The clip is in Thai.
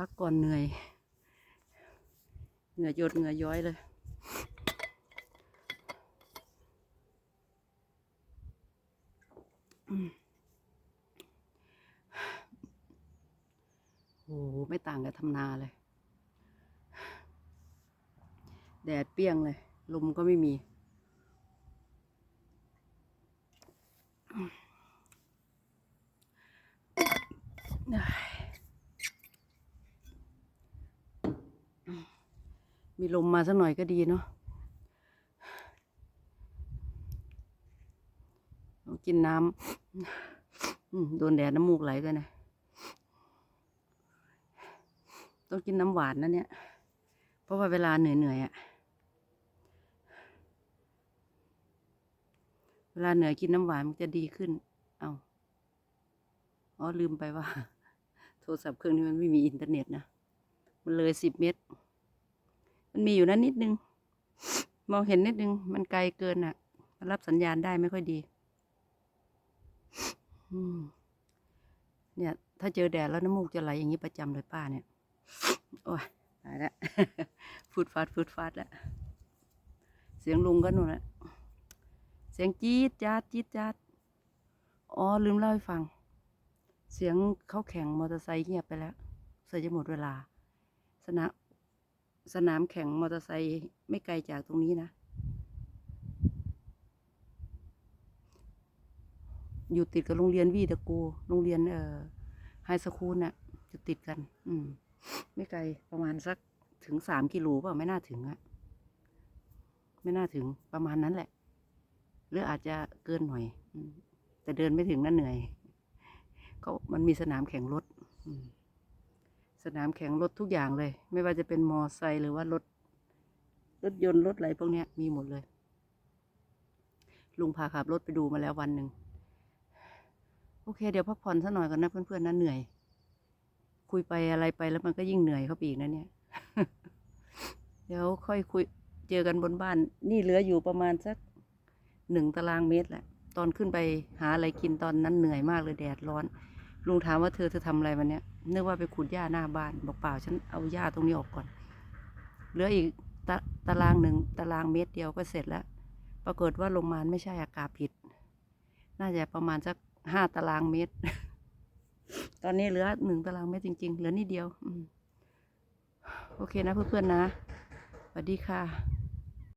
พักก่อนเหนื่อย เหงื่อหยดเหงื่อย้อยเลย โอ้โหไม่ต่างกับทำนาเลย แดดเปรี้ยงเลย ลมก็ไม่มี มีลมมาสักหน่อยก็ดีเนาะต้องกินน้ำโดนแดดน้ำมูกไหลด้วยนะ ต้องกินน้ำหวานนะเนี่ย เพราะว่าเวลาเหนื่อยๆอะ่ะ เวลาเหนื่อยกินน้ำหวานมันจะดีขึ้น เอาอ๋อลืมไปว่า โทรศัพท์เครื่องนี้มันไม่มีอินเทอร์เน็ตนะ มันเลยสิบเมตร มันมีอยู่นั้นนิดนึง มองเห็นนิดนึง มันไกลเกินอะ รับสัญญาณได้ไม่ค่อยดีเนี่ย ถ้าเจอแดดแล้วน้ำมูกจะไหลอย่างนี้ประจำเลยป้าเนี่ย โอ้ยตายแล้วฟูดฟาดฟูดฟาดแล้วเสียงลุงก็นู่นละเสียงจี๊ดจ๊าดจี๊ดจ๊าดอ๋อ ลืมเล่าให้ฟัง เสียงเขาแข่งมอเตอร์ไซค์เงียบไปแล้วเสียจะหมดเวลา สนาม สนามแข่งมอเตอร์ไซค์ไม่ไกลจากตรงนี้นะ อยู่ติดกับโรงเรียนวีตะกู โรงเรียนเอ่อไฮสคูลน่ะจะติดกัน อืม ไม่ไกลประมาณสักถึงสามกิโลเปล่าไม่น่าถึงอะไม่น่าถึงประมาณนั้นแหละ หรืออาจจะเกินหน่อยอืแต่เดินไม่ถึงนั่นเหนื่อยเขามันมีสนามแข่งรถ อืม สนามแข่งรถทุกอย่างเลย ไม่ว่าจะเป็นมอไซค์หรือว่ารถ รถยนต์รถอะไรพวกนี้มีหมดเลย ลุงพาขับรถไปดูมาแล้ววันหนึ่ง โอเค เดี๋ยวพักผ่อนสักหน่อยก่อนนะเพื่อนๆนะเหนื่อย คุยไปอะไรไปแล้วมันก็ยิ่งเหนื่อยเข้าไปอีกนะเนี่ย เดี๋ยวค่อยคุยเจอกันบนบ้าน นี่เหลืออยู่ประมาณสักหนึ่งตารางเมตรแหละ ตอนขึ้นไปหาอะไรกินตอนนั้นเหนื่อยมากเลยแดดร้อน ลุงถามว่าเธอเธอทำอะไรวันเนี้ย นึกว่าไปขุดหญ้าหน้าบ้าน บอกเปล่าฉันเอาหญ้าตรงนี้ออกก่อน เหลืออีกตาตารางหนึ่งตารางเมตรเดียวก็เสร็จแล้ว ปรากฏว่าลงมาไม่ใช่อากาศผิด น่าจะประมาณสักห้าตารางเมตร ตอนนี้เหลือหนึ่งตารางเมตรจริง ๆ เหลือนิดเดียวอโอเคนะเพื่อนๆนะสวัสดีค่ะ